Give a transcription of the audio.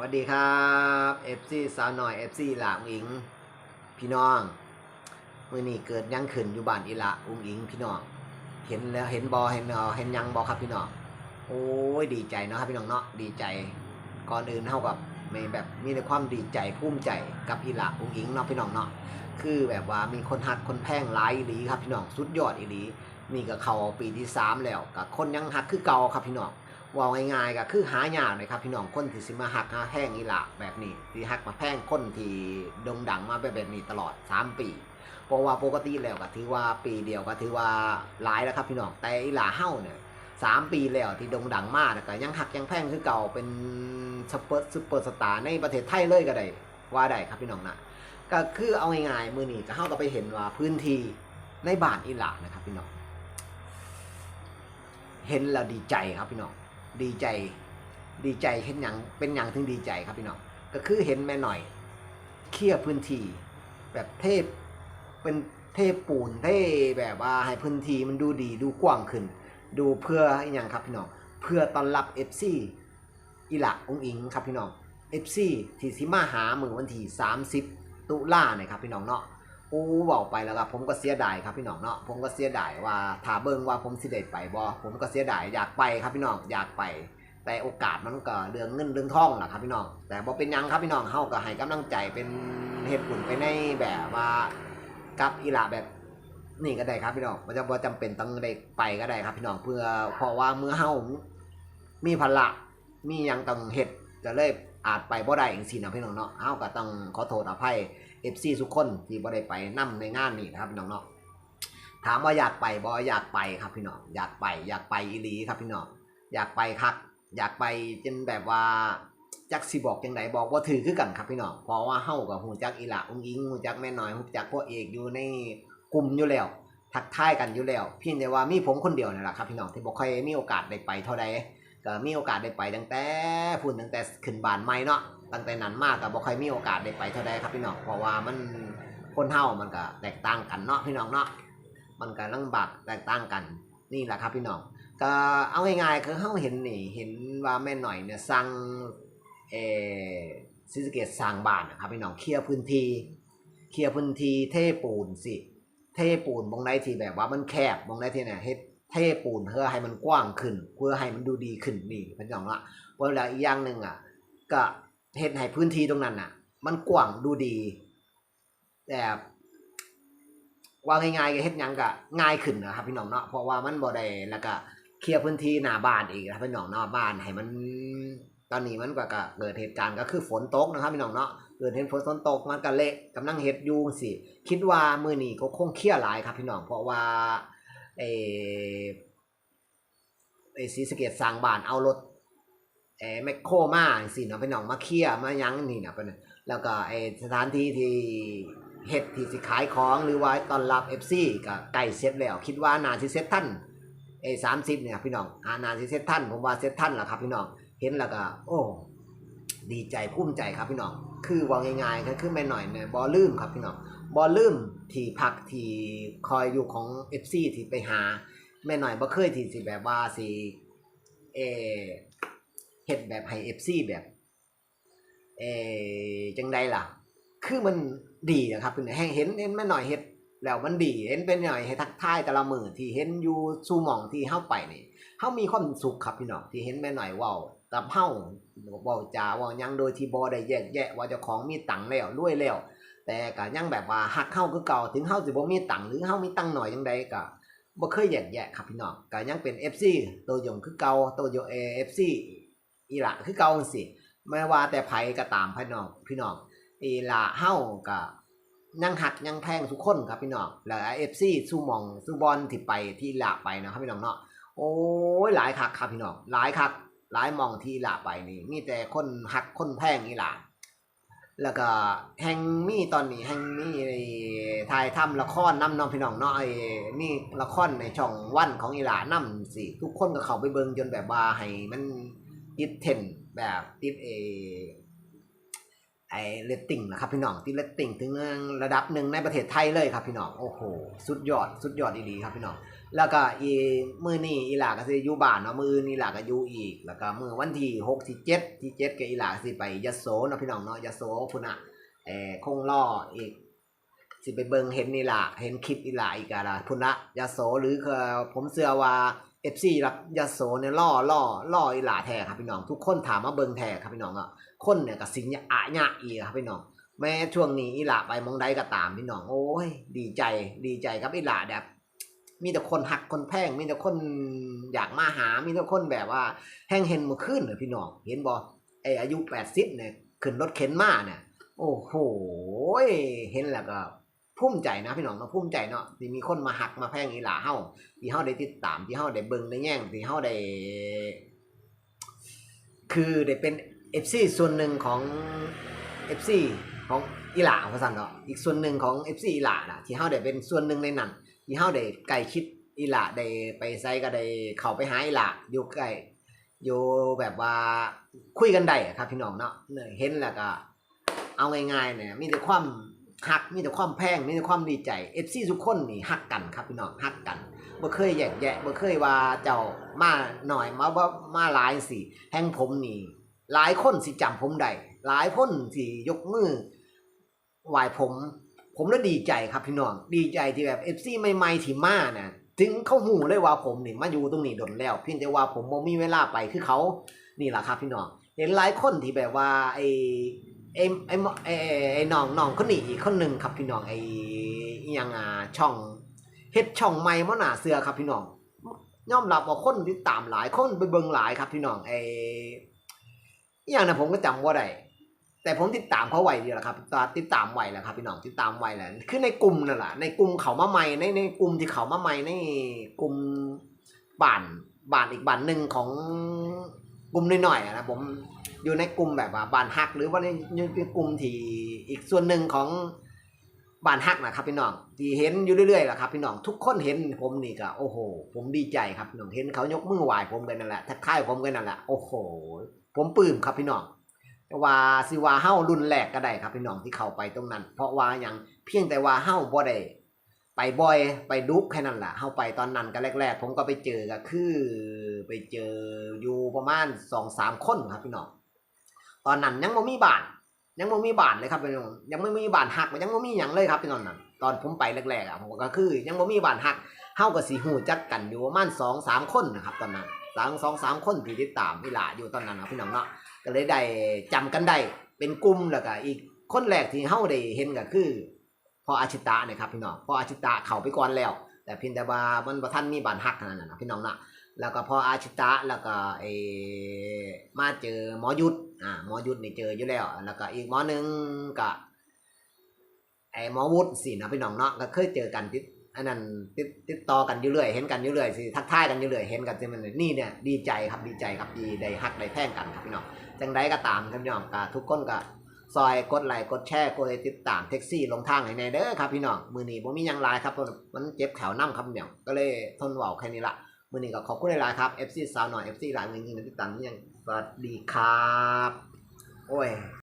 สวัสดีครับ FC สาวหน่อย FC หลาอุงอิง พี่น้องมื่อนี้เกิดยังขึ้นอยู่บ้านอีหละอุงอิงพี่น้อง เห็นแล้วเห็นบอเห็นเอเห็นยังบอครับพี่น้อง โอ้ยดีใจเนาะครับพี่น้องเนาะดีใจ ก่อนอื่นเท่ากับมีแบบมีแต่ความดีใจภูมิใจกับอีหละอุงอิงเนาะพี่น้องเนาะคือแบบว่ามีคนหักคนแพงหลายอีหลีครับพี่น้องสุดยอดอีหลีนี่ก็เขาปีที่สามแล้วกับคนยังหักคือเก่าครับพี่น้อง ว่าง่ายๆก็คือหายากเลยครับพี่น้องคนที่สิมาหักหาแพงอีหละแบบนี้ที่หักมาแพงคนที่โด่งดังมาแบบแบบนี้ตลอด 3 ปีเพราะว่าปกติแล้วก็ถือว่าปีเดียวก็ถือว่าหลายแล้วครับพี่น้องแต่อีหลาเฮ้าเนี่ยสามปีแล้วที่โด่งดังมากก็ยังหักยังแพงคือเก่าเป็นซุปเปอร์ซุปเปอร์สตาร์ในประเทศไทยเลยก็ได้ว่าได้ครับพี่น้องนะก็คือเอาง่ายๆมือนี้ก็เฮ้าก็ไปเห็นว่าพื้นที่ในบ้านอีหลานะครับพี่น้องเห็นแล้วดีใจครับพี่น้อง ดีใจ ดีใจเห็นอย่างเป็นอย่างถึงดีใจครับพี่น้องก็คือเห็นแม่หน่อยเคลียร์พื้นที่ แบบเทพเป็นเทพปูนเทแบบว่าให้พื้นที่มันดูดีดูกว้างขึ้น ดูเพื่ออย่างครับพี่น้องเพื่อต้อนรับ FC อีหละองอิงครับพี่น้อง FC ที่สิมาหามือวันที่ 30 ตุลาเนี่ยครับพี่น้องเนาะ โอ้บอกไปแล้วครับผมก็เสียดายครับพี่น้องเนาะผมก็เสียดายว่าถ้าเบิ่งว่าผมสิได้ไปบ่ผมก็เสียดายอยากไปครับพี่น้องอยากไป แต่โอกาสมันก็เรื่องเงินเรื่องทองแหละครับพี่น้อง แต่บ่เป็นยังครับพี่น้องเฮาก็ให้กำลังใจเป็นเหตุผลไปในแบบว่ากับอีหละแบบนี่ก็ได้ครับพี่น้องบ่จะบ่จำเป็นต้องได้ไปก็ได้ครับพี่น้องเพื่อเพราะว่าเมื่อเฮามีภาระมียังต้องเฮ็ดก็เลยอาจไปบ่ได้จังซี่นะพี่น้องเนาะเฮาก็ต้องขอโทษอภัย FC ทุกคนที่บ่ได้ไปนํในงานนี้นะครับพี่น้องเนาะถามว่าอยากไปบ่อยากไปครับพี่น้องอยากไป อยากไปอีลีครับพี่น้องอยากไปคักอยากไปจนแบบว่าจักสิบอกจังไดบอกว่าถือคือกันครับพี่น้องเพราะว่าเฮากับฮู้จักอีหละอุ้งอิงฮู้จักแม่น้อยฮู้จักพวกเอกอยู่ในกลุ่มอยู่แล้วทักทายกันอยู่แล้วเพียงแต่ว่ามีผมคนเดียวนี่แหละครับพี่น้องที่บ่ค่อยมีโอกาสได้ไปเท่าใดก็มีโอกาสได้ไปตั้งแต่พูดตั้งแต่ขึ้นบานใหม่เนาะ ตั้งแต่นั้นมาก็บ่ค่อยมีโอกาสได้ไปเท่าใดครับพี่น้องเพราะว่ามันคนเฮามันก็แตกต่างกันเนาะพี่น้องเนาะมันก็ลำบากแตกต่างกันนี่แหละครับพี่น้องก็เอาง่ายๆคือเขาเห็นนี่เห็นว่าแม่หน่อยเนี่ยสั่งเอซิสเกตสร้างบ้านนะครับพี่น้องเคลียร์พื้นที่เคลียร์พื้นที่เทปูนสิ เทปูนบงใดที่แบบว่ามันแคบบงใดที่เนี่ยเฮ็ดเทปูนเพื่อให้มันกว้างขึ้น เพื่อให้มันดูดีขึ้นนี่เป็นองละเว่าแล้วอีกอย่างหนึ่งอะก็ เฮ็ดให้พื้นที่ตรงนั้นอะ มันกว้างดูดี แต่ว่าง่ายๆก็เฮ็ดยังก็ง่ายขึ้นนะครับพี่น้องเนาะเพราะว่ามันบ่ได้แล้วก็เคลียร์พื้นที่หน้าบ้านอีกนะครับพี่น้องเนาะบ้านให้มัน ตอนนี้มันก็เกิดเหตุการณ์ก็คือฝนตกนะครับพี่น้องเนาะเกิดเห็นฝนฝนตกมันก็เละกำลังเฮ็ดยู่สิคิดว่ามือนี้ก็คงเคลียร์หลายครับพี่น้องเพราะว่าเออไอศรีสเกดสร้างบ้านเอารถ เออแมคโครมาสิเนาะพี่น้องมาเคลียร์มายังนี่นะเพิ่นแล้วก็ไอสถานที่ที่เฮ็ดที่สิขายของหรือว่าตอนรับ FC ก็ใกล้เสร็จแล้ว คิดว่านาสิเสร็จทันเอสามสิบเนี่ยพี่น้องอานาสิเซตท่านผมว่าเซตท่านแหละครับพี่น้องเห็นแล้วก็ โอ้ดีใจภูมิใจครับพี่น้อง คือว่าง่ายๆก็คือแม่หน่อยเนี่ยบอลืมครับพี่น้องบอลืมที่พักที่คอยอยู่ของเอฟซีที่ไปหาแม่หน่อยบ่เคยที่สิแบบว่าสิเออ เฮ็ดแบบให้เอฟซีแบบเอจังใดล่ะ คือมันดีนะครับพี่น้องแห้งเห็นเห็นแม่หน่อยเฮ็ดแล้วมันดีเห็นเป็นหน่อยให้ทักทายแต่ละมือที่เห็นอยู่สู่หมองที่เฮาไปนี่เฮามีความสุขครับพี่น้องที่เห็นแม่หน่อยเว้ากับเฮาเว้าจาเว้ายังโดยที่บ่ได้แยกแยะว่าเจ้าของมีตังค์แล้วรวยแล้ว แต่ก็ยังแบบว่าฮักเฮาคือเก่าถึงเฮาสิบ่มีตังค์หรือเฮามีตังค์หน่อยจังใดก็บ่เคยแยกแยะครับพี่น้องก็ยังเป็น FC ตัวยงคือเก่าตัวยง AFC อีหละคือเก่าจังซี่ไม่ว่าแต่ไผก็ตามพี่น้องพี่น้องอีหละเฮาก็ยังหักยังแพงทุกคนครับพี่น้องแล้วเอฟซีสู้มองสู้บอลที่ไปที่หละไปนะครับพี่น้องเนาะโอ้ยหลายคักครับพี่น้องหลายคักหลายมองที่หละไปนี่มีแต่คนหักคนแพงนี่ล่ะแล้วก็แหงมีตอนนี้แหงมีถ่ายทำละครน้ำน้องพี่น้องเนาะไอ้นี่ละครในช่องวันของอีหลานํสิทุกคนก็เข้าไปเบิงจนแบบว่าให้มัน ติดเทนแบบติดเอไอเลตติ้งนะครับพี่น้องที่เลตติ้งถึงระดับหนึ่งในประเทศไทยเลยครับพี่น้องโอ้โหสุดยอดสุดยอดดีๆครับพี่น้องแล้วก็อีมือนี่อีหลาก็สิอยู่บ้านเนาะมือนี่อีหลาก็อยู่อีก แล้วก็มือวันที่หกที่เจ็ดที่เจ็ดก็อีหลาสิไปยะโสเนาะพี่น้องเนาะยะโสพุ่นน่ะเออคงล่ออีกสิไปเบิ่งเห็นนี่ล่ะเห็นคลิปอีหลาอีกอะล่ะพุ่นละยะโสหรือก็ผมเชื่อว่า FC รักยาโสเนี่ยล่อล่อล่ออีหลาแท้ครับพี่น้อง ทุกคนถามมาเบิงแท้ครับพี่น้องอะคนเนี่ยก็สิงอะญะอีครับพี่น้อง แม้ช่วงนี้อีหลาไปมองใดก็ตามพี่น้องโอ้ย ดีใจดีใจครับอีหลาแบบมีแต่คนหักคนแพงมีแต่คนอยากมาหา มีแต่คนแบบว่า แห้งเห็นมื่อคืนเลยพี่น้อง เห็นบ่ไออายุ80เนี่ยขึ้นรถเข็นมาเนี่ย โอ้โห เห็นแล้วก็ ภูมิใจนะพี่น้องเนาะภูมิใจเนาะที่มีคนมาหักมาแพงอีหลาเฮาที่เฮาได้ติดตามที่เฮาได้เบิ่งได้แย่งที่เฮาได้ คือได้เป็น FC ส่วนหนึ่งของ FC ของอีหลาว่าซั่นเนาะอีกส่วนหนึ่งของ FC อีหลาน่ะที่เฮาได้เป็นส่วนหนึ่งในนั้นที่เฮาได้ใกล้ชิดอีหลาได้ไปไสก็ได้เข้าไปหาอีหลาอยู่ใกล้อยู่แบบว่าคุยกันได้ครับพี่น้องเนาะเห็นแล้วก็ เอาง่ายๆเนี่ยมีแต่ความ หักมีแต่ความแพงมีแต่ความดีใจ FC ทุกคนนี่หักกันครับพี่น้องหักกันบ่เคยแยกแยะบ่เคยว่าเจ้ามาหน่อยมาบ่มาหลายสิแห่งผมนี่หลายคนสิจำผมได้หลายคนสิยกมือไหวผม ผมแล้วดีใจครับพี่น้องดีใจที่แบบ FC ใหม่ๆที่มานะถึงเขาหูเลยว่าผมนี่มาอยู่ตรงนี้ดนแล้ว เพียงแต่ว่าผมบ่มีเวลาไปคือเขานี่แหละครับพี่น้องเห็นหลายคนที่แบบว่าไอ ไอ้ไอ้ไอ้ไอ้น้องน้องคนนี้อีกคนหนึ่งครับพี่น้องไอ้อยังอ่าช่องเฮ็ดช่องใหม่มาหนาเสือครับพี่น้องยอมรับว่าคนติดตามหลายคนไปเบิ่งหลายครับพี่น้องไอ้อย่างนะผมก็จำว่าได้แต่ผมติดตามเขาไวเดียวละครับติดตามไวแหละครับพี่น้องติดตามไวแหละคือในกลุ่มนั่นแหละในกลุ่มเขามาใหม่ในในกลุ่มที่เขามาใหม่ในกลุ่มบ้านบ้านอีกบ้านหนึ่งของกลุ่มน้อยๆอะนะผม อยู่ในกลุ่มแบบว่าบานฮัก หรือว่าในในกลุ่มที่อีกส่วนหนึ่งของบานฮักนะครับพี่น้องที่เห็นอยู่เรื่อยๆแหละครับพี่น้องทุกคนเห็นผมนี่ก็โอ้โห ผมดีใจครับพี่น้องเห็นเขายกมือไหว้ผมกันนั่นแหละทักทายผมกันนั่นแหละโอ้โห ผมปลื้มครับพี่น้องแต่ว่าสิว่าเฮ้ารุ่นแรกก็ได้ครับพี่น้องที่เข้าไปตรงนั้น เพราะว่าอย่างเพียงแต่ว่าเฮ้าบ่ได้ไปบ่อยไปดุกแค่นั้นแหละเฮ้าไปตอนนั้นก็แรก ๆ ผมก็ไปเจอก็คือ ไปเจออยู่ประมาณสองสามคนครับพี่น้อง ตอนนั้นยังบ่มีบ้าน ยังบ่มีบ้านเลยครับพี่น้องยังไม่มีบ้านหักยังบ่มีหยังเลยครับพี่น้องนั้นตอนผมไปแรกๆอะผมก็คือ ยังบ่มีบ้านหักเฮาก็สิฮู้จักกันอยู่ประมาณ2 3คนนะครับ ตอนนั้นสามสองสามคนที่ติดตามเวลาอยู่ตอนนั้นนะพี่น้องเนาะก็เลยได้จำกันได้เป็นกลุ่มแล้วก็อีกคนแรกที่เฮาได้เห็นก็คือพออาชิตะเนี่ยครับพี่น้องพออาชิตะเข้าไปก่อนแล้ว แต่พียงแต่ว่ามันบ่ทันมีบานหักเท่านั้นนะพี่น้องเนาะ แล้วก็พออาชิตะแล้วก็ไอมาเจอหมอยุทธอ่าหมอยุทธนี่เจออยู่แล้ว แล้วก็อีกหมอหนึ่งก็ไอหมอวุฒิสินะพี่น้องเนาะก็เคยเจอกันติดอันนั้นติดติดต่อกันอยู่เรื่อยเห็นกันอยู่เรื่อยสิทักทายกันอยู่เรื่อยเห็นกันที่มันนี่เนี่ยดีใจครับดีใจครับดีได้ฮักได้แท่งกันครับพี่น้องจังไดก็ตามครับพี่น้องก็ทุกคนก็ซอยกดไลค์กดแชร์กดติดตามแท็กซี่ลงทางให้แน่เด้อครับพี่น้องมือนี้ผมมียังหลายครับมันเจ็บแถวน้ำครับพี่น้องก็เลยทนเว้าแค่นี้ละ มื่อนี้ก็ขอบคุณหลายๆครับ FC สาวหน่อย FC หลายมือยิงติดตามยังสวัสดีครับ โอ้ย